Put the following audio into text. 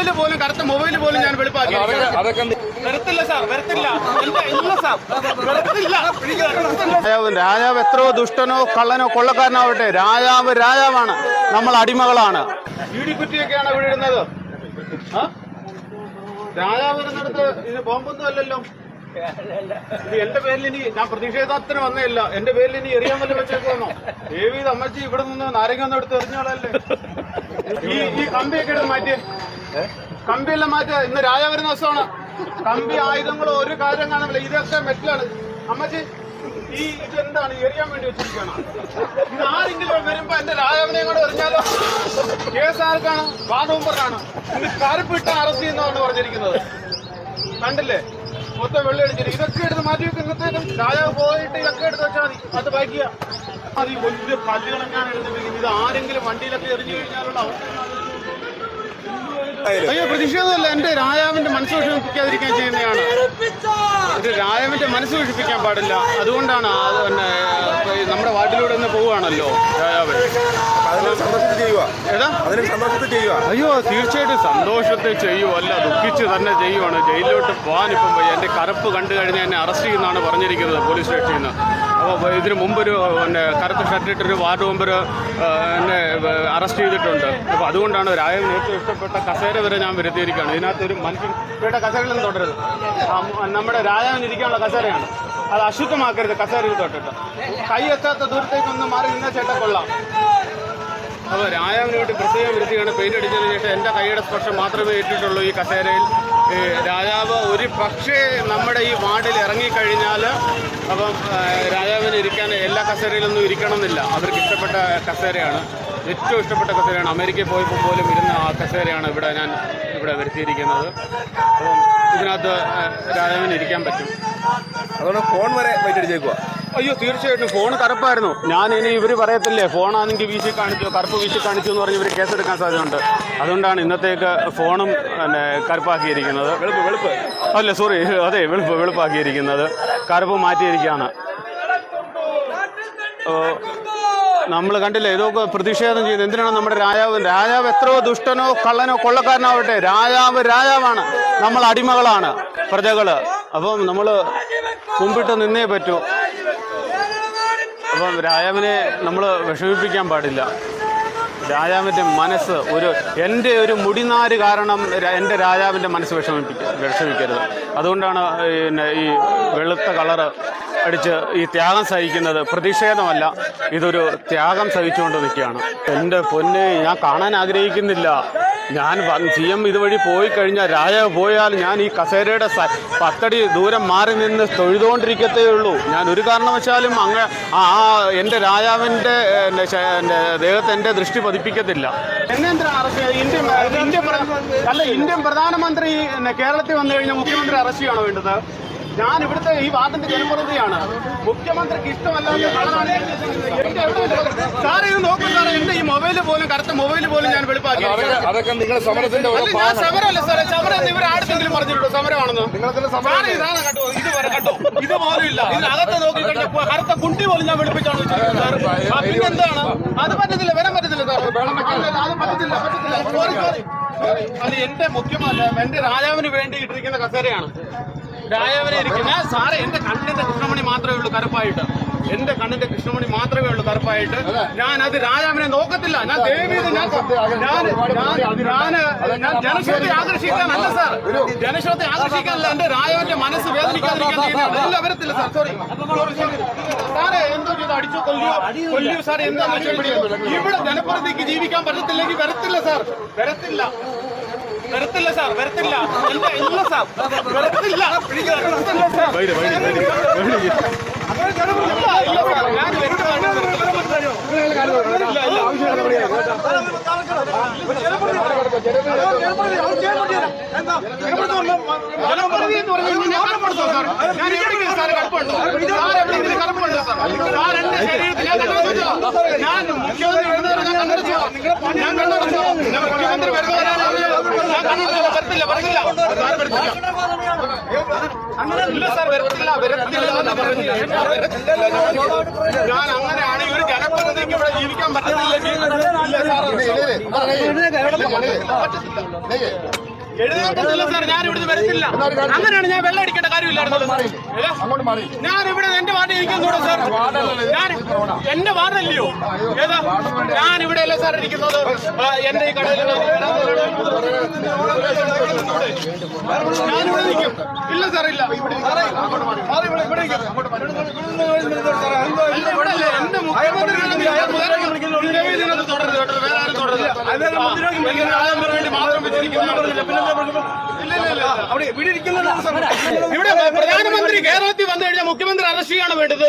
Mobile പോലും കറുത്ത mobile പോലും ഞാൻ വെളുപ്പാക്കി. വരത്തില്ല സാർ വരത്തില്ല എന്റെ ഇല്ല സാർ. വരത്തില്ല രാജാവ് രാജാവ് എത്രയോ ദുഷ്ടനോ കള്ളനോ കൊള്ളക്കാരനാവട്ടെ. രാജാവ് രാജാവാണ്. നമ്മൾ അടിമകളാണ്. ഇടിക്കുറ്റിയൊക്കെയാണ് ഇവിടെ ഇടുന്നത്? രാജാവ് ഇരുന്നിടത്ത് ഇത് ബോംബൊന്നും അല്ലല്ലോ. ഇത് എന്റെ പേരിൽ ഇനി ഞാൻ പ്രതിഷേധത്തിന് വന്നേയില്ല. എന്റെ പേരിൽ ഇനി എറിയാൻ വല്ല വെച്ചേക്കോന്നോ ദേവി അമ്മച്ചി ഇവിടെ നിന്ന് നാരങ്ങ ഒന്നും എടുത്ത് എറിഞ്ഞോളല്ലേ ഈ ഈ കമ്പിയൊക്കെ എടുത്ത് മാറ്റിയേ. കമ്പിയെല്ലാം മാറ്റുക ഇന്ന് രാജ വരുന്ന ദിവസമാണ്. കമ്പി ആയുധങ്ങളോ ഒരു കാര്യം കാണുന്നില്ല. ഇതൊക്കെ മെറ്റലാണ്. അമ്മച്ചി ഈ ഇതെന്താണ് എറിയാൻ വേണ്ടി വെച്ചിരിക്കണം ആരെങ്കിലും വരുമ്പോ എന്റെ രാജാവിനെയും കൂടെ എറിഞ്ഞാലോ? കേസ് ആർക്കാണ്? വാർഡ് മെമ്പറിനാണ് ഇത് കറുപ്പിട്ട അറസ്റ്റ് ചെയ്യുന്നതാണ് പറഞ്ഞിരിക്കുന്നത്. കണ്ടില്ലേ? മൊത്തം വെള്ളം അടിച്ചിട്ട്. ഇതൊക്കെ എടുത്ത് മാറ്റി വെക്കും ഇന്നത്തേക്കും. രാജാവ് പോയിട്ട് ഇതൊക്കെ എടുത്ത് വെച്ചാൽ മതി. അത് ബാക്കിയാ അത് വലിയ കല്ലുകളെങ്ങാണ് എടുത്തിരിക്കുന്നത് ഇത് ആരെങ്കിലും വണ്ടിയിലൊക്കെ എറിഞ്ഞു കഴിഞ്ഞാലുള്ള അവസ്ഥ അയ്യോ പ്രതിഷേധമല്ല. എന്റെ രാജാവിന്റെ മനസ്സ് വിഷമിപ്പിക്കാതിരിക്കാൻ ചെയ്യുന്നതാണ് രാജാവിന്റെ മനസ്സ് വിഷമിപ്പിക്കാൻ പാടില്ല. അതുകൊണ്ടാണ് പിന്നെ നമ്മുടെ വാട്ടിലൂടെ ഒന്ന് പോവുകയാണല്ലോ രാജാവ് അയ്യോ തീർച്ചയായിട്ടും സന്തോഷത്തെ ചെയ്യുമല്ല ദുഃഖിച്ച് തന്നെ ചെയ്യുവാണ്. ജയിലിലോട്ട് പോകാൻ ഇപ്പം പോയി എന്റെ കറുപ്പ് കണ്ടു കഴിഞ്ഞാൽ എന്നെ അറസ്റ്റ് ചെയ്യുന്നതാണ് പറഞ്ഞിരിക്കുന്നത് പോലീസ് സ്റ്റേഷനിൽ നിന്ന്. അപ്പോൾ ഇതിനു മുമ്പൊരു പിന്നെ കറുത്ത ഷർട്ടിട്ടൊരു വാർഡ് മെമ്പർ എന്നെ അറസ്റ്റ് ചെയ്തിട്ടുണ്ട്. അപ്പോൾ അതുകൊണ്ടാണ് രാജാവിന് ഏറ്റവും ഇഷ്ടപ്പെട്ട കസേര വരെ ഞാൻ വരുത്തിയിരിക്കുകയാണ്. ഇതിനകത്ത് ഒരു മനുഷ്യൻ ഇവിടെ കസേരയിലൊന്നും തുടരുത്. നമ്മുടെ രാജാവിന് ഇരിക്കാനുള്ള കസേരയാണ്. അത് അശുദ്ധമാക്കരുത് കസേരയിൽ തൊട്ടിട്ട്. കൈ എത്താത്ത ദൂരത്തേക്കൊന്ന് മാറി നിന്ന ചേട്ട കൊള്ളാം. അപ്പോൾ രാജാവിന് വേണ്ടി പ്രത്യേകം വൃത്തിയാണ് പെയിന്റ് അടിച്ചതിന് ശേഷം എന്റെ കൈയുടെ സ്പർശം മാത്രമേ ഏറ്റിട്ടുള്ളൂ ഈ കസേരയിൽ. രാജാവ് ഒരു പക്ഷേ നമ്മുടെ ഈ വാർഡിൽ ഇറങ്ങിക്കഴിഞ്ഞാൽ അപ്പം രാജാവിന് ഇരിക്കാൻ എല്ലാ കസേരയിലൊന്നും ഇരിക്കണമെന്നില്ല. അവർക്ക് ഇഷ്ടപ്പെട്ട കസേരയാണ്. ഏറ്റവും ഇഷ്ടപ്പെട്ട കസേരയാണ്. അമേരിക്കയിൽ പോയപ്പോൾ പോലും ഇരുന്ന ആ കസേരയാണ് ഇവിടെ ഞാൻ ഇവിടെ വരുത്തിയിരിക്കുന്നത്. അപ്പം ഇതിനകത്ത് രാജാവിന് ഇരിക്കാൻ പറ്റും. അതുകൊണ്ട് ഫോൺ വരെ വൈറ്റടിച്ചേക്കുക അടിച്ചേക്കുക അയ്യോ തീർച്ചയായിട്ടും ഫോൺ കറുപ്പായിരുന്നു. ഞാൻ ഇനി ഇവർ പറയത്തില്ലേ ഫോണാണെങ്കിൽ വീശി കാണിച്ചു കറുപ്പ് വീശി കാണിച്ചു എന്ന് പറഞ്ഞ് ഇവർ കേസെടുക്കാൻ സാധ്യതയുണ്ട്. അതുകൊണ്ടാണ് ഇന്നത്തേക്ക് ഫോണും പിന്നെ കറുപ്പാക്കിയിരിക്കുന്നത്. വെളുപ്പ് വെളുപ്പ്. അല്ല സോറി അതെ വെളുപ്പ് വെളുപ്പാക്കിയിരിക്കുന്നത്. കറുപ്പ് മാറ്റിയിരിക്കുകയാണ്. നമ്മൾ കണ്ടില്ലേ ഇതൊക്കെ പ്രതിഷേധം ചെയ്യുന്നത് എന്തിനാണ് നമ്മുടെ രാജാവ്? രാജാവ് എത്രയോ ദുഷ്ടനോ കള്ളനോ കൊള്ളക്കാരനാവട്ടെ. രാജാവ് രാജാവാണ്. നമ്മൾ അടിമകളാണ് പ്രജകൾ. അപ്പം നമ്മൾ കുമ്പിട്ട് നിന്നേ പറ്റൂ. അപ്പം രാജാവിനെ നമ്മൾ വിഷമിപ്പിക്കാൻ പാടില്ല. രാജാവിന്റെ മനസ്സ് ഒരു എന്റെ ഒരു മുടിനാര് കാരണം എന്റെ രാജാവിന്റെ മനസ്സ് വിഷമിപ്പിക്കുക വിഷമിക്കരുത്. അതുകൊണ്ടാണ് പിന്നെ ഈ വെളുത്ത കളറ് അടിച്ച് ഈ ത്യാഗം സഹിക്കുന്നത് പ്രതിഷേധമല്ല. ഇതൊരു ത്യാഗം സഹിച്ചുകൊണ്ട് നിൽക്കുകയാണ്. എന്റെ പൊന്നെ ഞാൻ കാണാൻ ആഗ്രഹിക്കുന്നില്ല. ഞാൻ സി എം ഇതുവഴി പോയി കഴിഞ്ഞാൽ രാജാവ് പോയാൽ ഞാൻ ഈ കസേരയുടെ പത്തടി ദൂരം മാറി നിന്ന് തൊഴുതുകൊണ്ടിരിക്കത്തേ ഉള്ളൂ. ഞാൻ ഒരു കാരണവശാലും അങ്ങ് ആ എന്റെ രാജാവിന്റെ എന്റെ ദേഹത്തെ എന്റെ ദൃഷ്ടി പതിപ്പിക്കത്തില്ല. അല്ല ഇന്ത്യൻ പ്രധാനമന്ത്രി കേരളത്തിൽ വന്നു കഴിഞ്ഞാൽ മുഖ്യമന്ത്രി അറസ്റ്റ് ചെയ്യണോ വേണ്ടത്? ഞാൻ ഇവിടുത്തെ ഈ വാർഡിന്റെ ജനപ്രതിയാണ് മുഖ്യമന്ത്രിക്ക് ഇഷ്ടമല്ലാത്ത സാറേ ഇത് നോക്കൂ സാറേ എന്റെ ഈ മൊബൈൽ പോലും കറുത്ത മൊബൈൽ പോലും ഞാൻ വെളുപ്പാക്കി. അതൊക്കെ നിങ്ങളുടെ സമരത്തിന്റെ ഞാൻ സമരമല്ല സാറേ സമരം ഇവർ ആർക്കെങ്കിലും പറഞ്ഞിട്ടുണ്ടോ? സമരമാണെന്ന്? സാറേ ഇതാണ് കേട്ടോ ഇത് വരെ കേട്ടോ ഇത് പോലും ഇല്ല. ഇതിനകത്ത് നോക്കി കഴിഞ്ഞാൽ കറുത്ത കുണ്ടി പോലും ഞാൻ വെളുപ്പിച്ചാണ് വെച്ചിരിക്കുന്നത് എന്താണ് അത്. പറ്റത്തില്ല വരാൻ പറ്റത്തില്ല സാറേ. അത് പറ്റത്തില്ല അത് എന്റെ മുഖ്യമല്ല എന്റെ രാജാവിന് വേണ്ടി ഇട്ടിരിക്കുന്ന കസേരയാണ്. രാജാവിനെ ഇരിക്കുന്ന സാറേ എന്റെ കണ്ണിന്റെ കൃഷ്ണമണി മാത്രമേ ഉള്ളൂ കറുപ്പായിട്ട് എന്റെ കണ്ണിന്റെ കൃഷ്ണമണി മാത്രമേ ഉള്ളൂ കറുപ്പായിട്ട് ഞാൻ അത് രാജാവിനെ നോക്കത്തില്ല ഞാൻ ദേവീത് ഞാൻ ഞാൻ ഞാൻ ഞാൻ ജനശ്രദ്ധ ആകർഷിക്കാനല്ല സാർ ജനശ്രദ്ധ ആകർഷിക്കാനല്ല എന്റെ രാജാവിന്റെ മനസ്സ് വേദനിക്കാതിരിക്കാൻ. വരത്തില്ല സാർ സോറി സോറി സോറി സാറേ എന്തോ ചെയ്ത് അടിച്ചു കൊല്ലിയോ കൊല്ലിയോ സാർ എന്താ ഇവിടെ ജനപ്രതിക്ക് ജീവിക്കാൻ പറ്റത്തില്ലെങ്കിൽ വരത്തില്ല സാർ വരത്തില്ല വരത്തില്ല സാർ വരത്തില്ല. ഇല്ല സാർ. വരത്തില്ല. ഞാൻ ഞാൻ മുഖ്യമന്ത്രി വരുന്നവരെ ഞാൻ മുഖ്യമന്ത്രി? വരത്തില്ല, വരത്തില്ല. ഇല്ല സാർ വരത്തില്ല വരത്തില്ല എന്ന് പറഞ്ഞു. ഞാൻ അങ്ങനെയാണ് ഒരു ജനപ്രതിനിധിക്ക് ഇവിടെ ജീവിക്കാൻ പറ്റത്തില്ലെങ്കിൽ ഇല്ല സാർ പറ്റത്തില്ല എഴുന്നേൽക്കത്തില്ല സാർ ഞാൻ ഇവിടുന്ന് വരത്തില്ല അങ്ങനെയാണ് ഞാൻ വെള്ളം അടിക്കേണ്ട കാര്യമില്ലായിരുന്നു ഞാൻ ഇവിടെ എന്റെ വാർഡ് ഇരിക്കുന്നോട് സാർ ഞാൻ എന്റെ വാർഡല്ലയോ ഏതാ ഞാൻ ഇവിടെ അല്ലേ സാർ ഇരിക്കുന്നത് എന്റെ ഈ കടയിൽ ഞാനിവിടെ നിൽക്കും ഇല്ല സാർ ഇല്ല എന്റെ മുഖ്യമന്ത്രി തുടരരുത് കേട്ടോ, ഇവിടെ പ്രധാനമന്ത്രി കേരളത്തിൽ വന്നു കഴിഞ്ഞാൽ മുഖ്യമന്ത്രി അറസ്റ്റ് ചെയ്യാണ് വേണ്ടത്.